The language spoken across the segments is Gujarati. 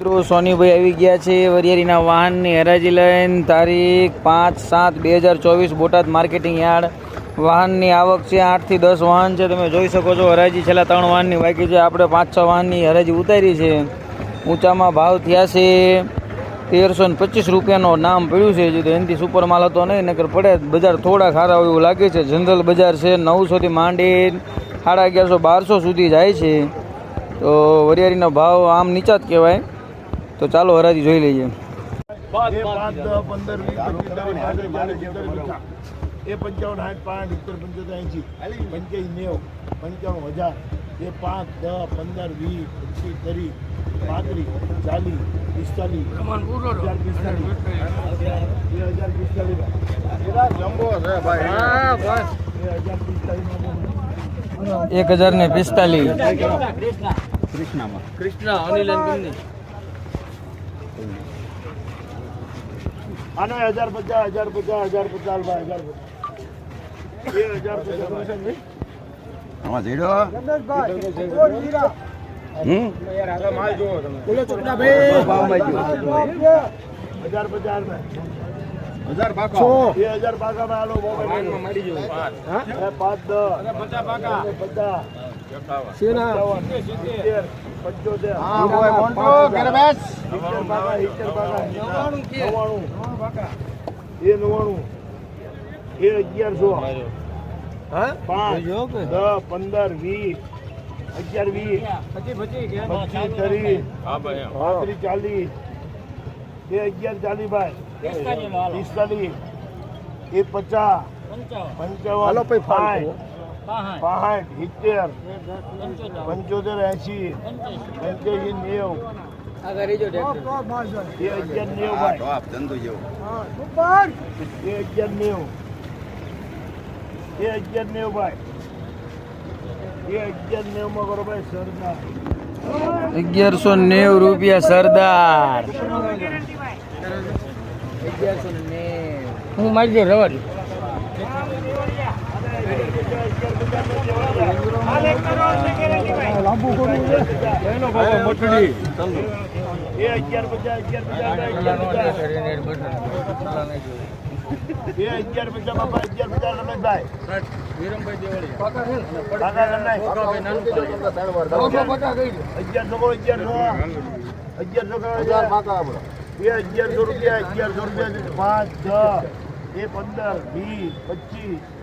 મિત્રો, સોનીભાઈ આવી ગયા છે વરિયારીના વાહનની હરાજી લઈને. તારીખ પાંચ સાત બે હજાર ચોવીસ બોટાદ માર્કેટિંગ યાર્ડ. વાહનની આવક છે આઠથી દસ વાહન છે. તમે જોઈ શકો છો, હરાજી છેલ્લા ત્રણ વાહનની બાકી છે. આપણે પાંચ છ વાહનની હરાજી ઉતારી છે. ઊંચામાં ભાવ થયા છે તેરસો ને પચીસ રૂપિયાનો નામ પડ્યું છે. હજુ તો એનાથી સુપર માલ હતો નહીં, નકર પડે બજાર થોડા ખારા એવું લાગે છે. જનરલ બજાર છે નવસોથી માંડી સાડા અગિયારસો બારસો સુધી જાય છે. તો વરિયાળીનો ભાવ આમ નીચા જ કહેવાય. તો ચાલો હરાજી જોઈ લઈએ. એ પંચાવન સાઠ પાંચ ઉત્તર પંચોતેર એંશી. પંચ્યાસી નેવ પંચાવન હજાર. એ પાંચ દસ પંદર વીસ પચીસ ત્રીસ પાંત્રીસ ચાલીસ પિસ્તાલીસ હજાર પિસ્તાલીસ. બે હજાર પિસ્તાલીસ. બે પિસ્તાલીસ. એક હજાર ને આનો હજાર પચાસ હજાર પચાસ હજાર પચાસ ભાઈ હજાર પચાસ. એ હજાર પચાસ. આમાં જીડો હમ? હજાર પચાસ હજાર પાકો બે હજાર પાકા માં આલો મોબાઈલ એ પાંચ દસ. પચાસ પાકા, નવ્વાણું. એ નવ્વાણું. એ અગિયારસો. પાંચ દસ પંદર વીસ. અગિયાર વીસ. પચીસ ત્રીસ ચાલીસ. એ અગિયાર ચાલીસ ભાઈ. પિસ્તાલીસ. એ પચાસ. પંચાવન. સાઠ. પાંસઠ સિત્તેર પંચોતેર. એસી પંચ્યાસી નેવ. એ અગિયાર નેવ ભાઈ. એ અગિયાર નેવ. એ ભાઈ. એ અગિયાર નેવું માં કરો ભાઈ સરદાર. અગિયારસો નેવું રૂપિયા સરદાર. હું મારી દે રવા એ અગિયાર પચાસ અગિયાર પચાસ અગિયાર પચાસ એ અગિયાર પચાસ બાપા અગિયાર પચાસ રમેશભાઈ કાકા કર અગિયારસો રૂપિયા અગિયારસો રૂપિયા પાંચ છ એ પંદર વીસ પચીસ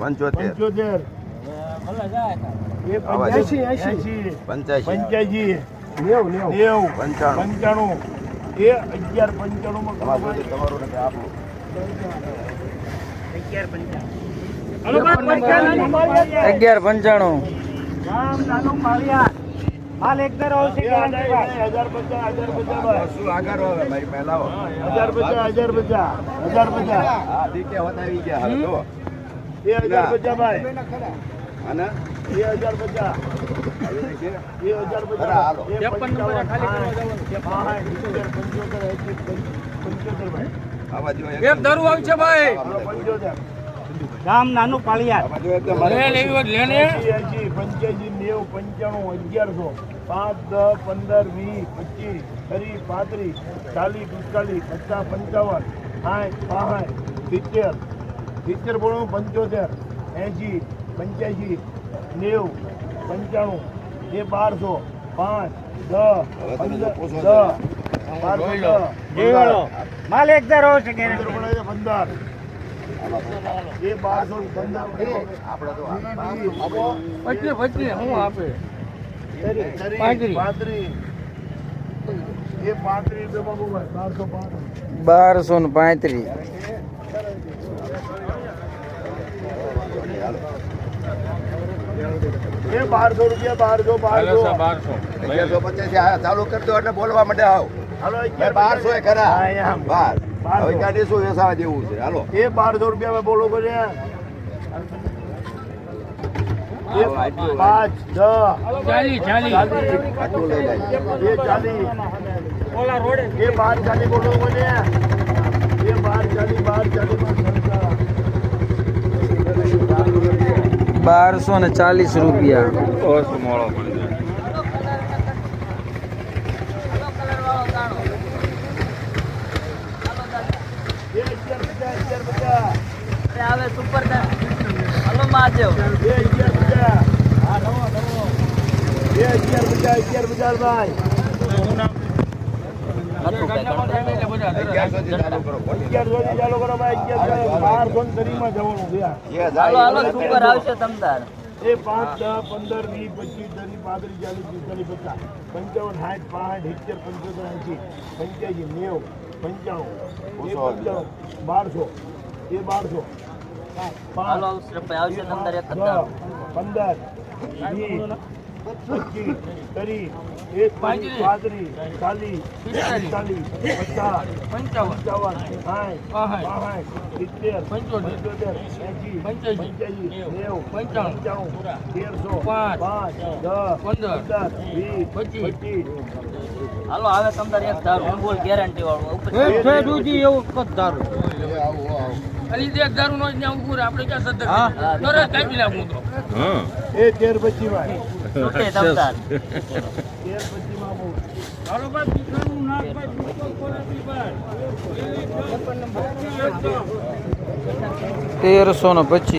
પંચોતેર. પંચ્યાસી નેવું નેવું. પંચાણું. પંચાણું. એ અગિયાર પંચાણું માં તમારું તમારું નથી આપણું અગિયાર પંચાણું એક ધરું આવી છે ભાઈ પંચોતેર ગામ નાનું પાળિયાર પાંચ દસ પંદર વીસ પચીસ ત્રીસ પાંત્રીસ ચાલીસ પિસ્તાલીસ પચાસ પંચાવન સાઠ પાસઠ સિત્તેર સિત્તેર બોણું પંચોતેર એંસી પંચ્યાસી નેવું પંચાણું એ બારસો પાંચ દસ દસ બારસો દસ. માલ એક ધારો છે કે પંદર બોલાય છે પંદર. એ બારસો પચીસ પચીસ હું આપે? બારસો ને પાંત્રીસ એ બારસો. રૂપિયા બારસો બારસો બારસો ચાલુ કરતો એટલે બોલવા માટે આવ. બારસો એ ખરા. બાર. હવે કાઢી શું વેસાવા જેવું છે? હાલો. એ બારસો રૂપિયા મેં બોલો છે પાંચ એ ચાલી. ચાલી બોલો છે એ બાર ચાલી બાર ચાલી બારસો ને ચાલીસ રૂપિયા. આવે સુપર હલો મહાદેવ. બે અગિયાર પચાસ હા નવો નવો બે અગિયાર પચાસ અગિયાર પચાસ ભાઈ અગિયારસો થી ચાલુ કરો અગિયાર સુધી ચાલુ કરો એ અગિયાર બારસો. એ હાલો સુપર આવશે તમતાર એ પાંચ દસ પંદર પચીસ ત્રીસ પાંત્રીસ. ચાલીસ પિસ્તાલીસ. પચાસ પંચાવન. સાઠ પાંઠ સિત્તેર પંચોતેર એંસી પંચ્યાસી નેવું પંચાવન પંચાવન પંચાણું બારસો બારસો હાલો પાંચ એક દસ પંદર વીસ પચીસ ત્રીસ એક પાંત્રીસ ચાલીસ પિસ્તાલીસ પચાસ પંચાવન સાઠ પાંસઠ સિત્તેર પંચોતેર એંસી પંચ્યાસી નેવું પંચાણું તેરસો પાંચ દસ પંદર વીસ પચીસ હાલો આવે તમતાર એક ધાર હું બોલ ગેરંટી વાળું ઉપર એ તેર પછી માં. છૂટે તમતાર તેર. પછી માં બહુ તેરસો ને પચીસ.